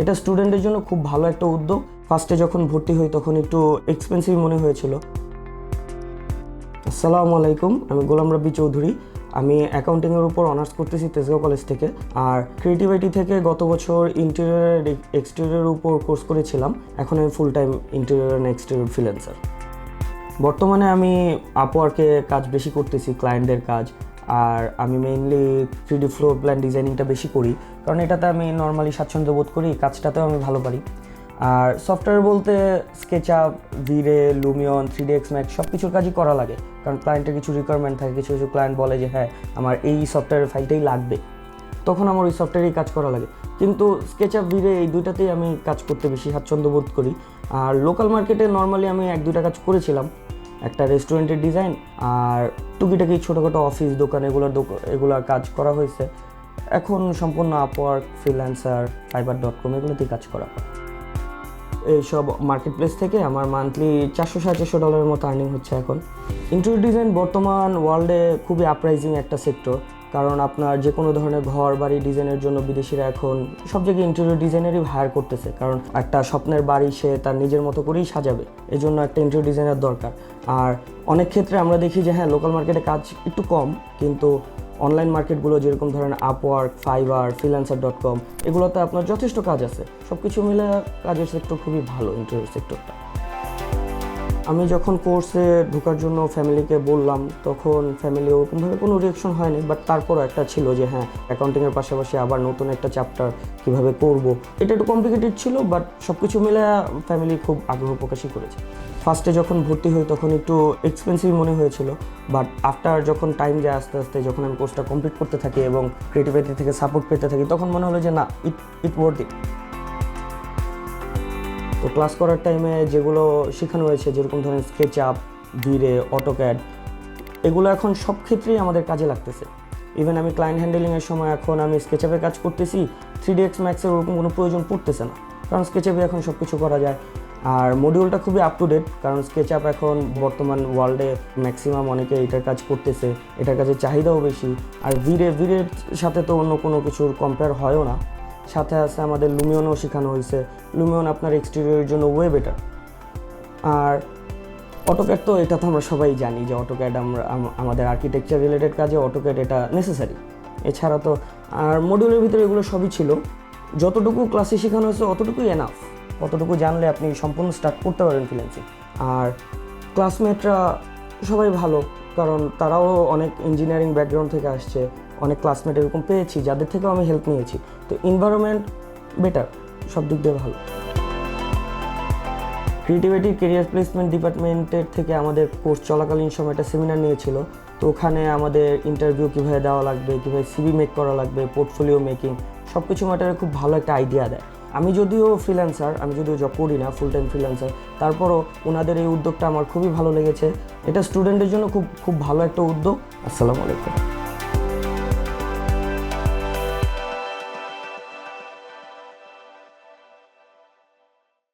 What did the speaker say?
এটা স্টুডেন্টের জন্য খুব ভালো একটা উদ্যোগ। ফার্স্টে যখন ভর্তি হই তখন একটু এক্সপেন্সিভ মনে হয়েছিল। আসসালামু আলাইকুম, আমি গোলাম রব্বি চৌধুরী। আমি অ্যাকাউন্টিংয়ের উপর অনার্স করতেছি তেজগাঁও কলেজ থেকে। আর ক্রিয়েটিভিটি থেকে গত বছর ইন্টেরিয়ার এক্সটেরিয়রের উপর কোর্স করেছিলাম। এখন আমি full time interior and exterior freelancer বর্তমানে আমি আপওয়ার্কে কাজ বেশি করতেছি ক্লায়েন্টদের কাজ। আর আমি mainly three D floor plan ডিজাইনিংটা বেশি করি, কারণ এটাতে আমি নর্মালি স্বাচ্ছন্দ্য বোধ করি, কাজটাতেও আমি ভালো পারি। আর সফটওয়্যার বলতে sketch SketchUp V Ray Lumion three D X Max সব কিছুর কাজই করা লাগে, কারণ ক্লায়েন্টের কিছু রিকোয়ারমেন্ট থাকে, কিছু কিছু ক্লায়েন্ট বলে যে হ্যাঁ আমার এই সফটওয়্যারের ফাইলটাই লাগবে। তখন আমার ওই সফটওয়্যারেই কাজ করা লাগে। কিন্তু স্কেচ স্কেচআপ ভিরে এই দুইটাতেই আমি কাজ করতে বেশি স্বাচ্ছন্দ্য বোধ করি। আর লোকাল মার্কেটে নর্মালি আমি এক দুটা কাজ করেছিলাম। একটা রেস্টুরেন্টের ডিজাইন আর টুকিটাকি ছোটোখাটো অফিস দোকান এগুলোর এগুলোর কাজ করা হয়েছে। এখন সম্পূর্ণ Upwork freelancer Fiverr dot com এগুলোতেই কাজ করা হয়। এইসব মার্কেট প্লেস থেকে আমার মান্থলি চারশো সাড়ে চারশো ডলারের মতো আর্নিং হচ্ছে এখন। ইন্টেরিয়র ডিজাইন বর্তমান ওয়ার্ল্ডে খুবই আপরাইজিং একটা সেক্টর কারণ আপনার যে কোনো ধরনের ঘর, বাড়ি ডিজাইনের জন্য বিদেশিরা এখন সব জায়গায় ইন্টেরিয়র ডিজাইনারই হায়ার করতেছে, কারণ একটা স্বপ্নের বাড়ি সে তার নিজের মতো করেই সাজাবে। এই জন্য একটা ইন্টেরিয়র ডিজাইনার দরকার। আর অনেক ক্ষেত্রে আমরা দেখি যে হ্যাঁ লোকাল মার্কেটে কাজ একটু কম, কিন্তু অনলাইন মার্কেটগুলো যেরকম ধরেন Upwork Fiverr freelancer dot com এগুলোতে আপনার যথেষ্ট কাজ আছে। সব কিছু মিলে কাজের সেক্টর খুবই ভালো ইন্টারভিউ সেক্টরটা আমি যখন কোর্সে ঢোকার জন্য ফ্যামিলিকে বললাম, তখন ফ্যামিলি ওরকমভাবে কোনো রিয়েকশন হয়নি বাট তারপরও একটা ছিল যে হ্যাঁ অ্যাকাউন্টিংয়ের পাশাপাশি আবার নতুন একটা চ্যাপ্টার কীভাবে করব। এটা একটু কমপ্লিকেটেড ছিল বাট সব কিছু মিলে ফ্যামিলি খুব আগ্রহ প্রকাশই করেছে। ফার্স্টে যখন ভর্তি হই, তখন একটু এক্সপেন্সিভ মনে হয়েছিল বাট আফটার যখন টাইম যায় আস্তে আস্তে, যখন আমি কোর্সটা কমপ্লিট করতে থাকি এবং ক্রিয়েটিভিটি থেকে সাপোর্ট পেতে থাকি, তখন মনে হলো যে না ইট ইট ওয়ার্থ ইট তো ক্লাস করার টাইমে যেগুলো শেখানো হয়েছে, যেরকম ধরেন স্কেচ আপ ভিরে অটোক্যাড এগুলো এখন সব ক্ষেত্রেই আমাদের কাজে লাগতেছে। ইভেন আমি ক্লায়েন্ট হ্যান্ডেলিংয়ের সময় এখন আমি স্কেচআপে কাজ করতেছি থ্রি ডি এক্স ম্যাক্সের ওরকম কোনো প্রয়োজন পড়তেছে না। কারণ স্কেচ আপে এখন সব কিছু করা যায়। আর মডিউলটা খুবই আপ টু ডেট কারণ স্কেচ আপ এখন বর্তমান ওয়ার্ল্ডে ম্যাক্সিমাম অনেকে এটার কাজ করতেছে, এটার কাজের চাহিদাও বেশি। আর ভিড়ে ভিড়ের সাথে তো অন্য কোনো কিছুর কম্পেয়ার হয়ও না। সাথে আছে আমাদের লুমিয়নও শেখানো হয়েছে। লুমিয়ন আপনার এক্সটেরিয়রের জন্য ওয়ে বেটার আর অটোক্যাড তো এটা তো আমরা সবাই জানি যে অটোক্যাড আমরা আমাদের আর্কিটেকচার রিলেটেড কাজে অটোক্যাড এটা নেসেসারি এছাড়া তো আর মডিউলের ভিতরে এগুলো সবই ছিল। যতটুকু ক্লাসে শেখানো হয়েছে অতটুকুই এনাফ অতটুকু জানলে আপনি সম্পূর্ণ স্টার্ট করতে পারেন ফ্রিল্যান্সিং আর ক্লাসমেটরা সবাই ভালো, কারণ তারাও অনেক ইঞ্জিনিয়ারিং ব্যাকগ্রাউন্ড থেকে আসছে। অনেক ক্লাসমেট এরকম পেয়েছি, যাদের থেকেও আমি হেল্প নিয়েছি। তো এনভায়রনমেন্ট বেটার সব দিক দিয়ে ভালো। ক্রিয়েটিভিটি কেরিয়ার প্লেসমেন্ট ডিপার্টমেন্টের থেকে আমাদের কোর্স চলাকালীন সময় একটা সেমিনার নিয়েছিল। তো ওখানে আমাদের ইন্টারভিউ কীভাবে দেওয়া লাগবে, কীভাবে সিবি মেক করা লাগবে পোর্টফোলিও মেকিং সব কিছু ম্যাটারে খুব ভালো একটা আইডিয়া দেয়। আমি যদিও ফ্রিল্যান্সার আমি যদিও জব করি না ফুল টাইম ফ্রিল্যান্সার তারপরও ওনাদের এই উদ্যোগটা আমার খুবই ভালো লেগেছে। এটা স্টুডেন্টের জন্য খুব খুব ভালো একটা উদ্যোগ। আসসালামু আলাইকুম।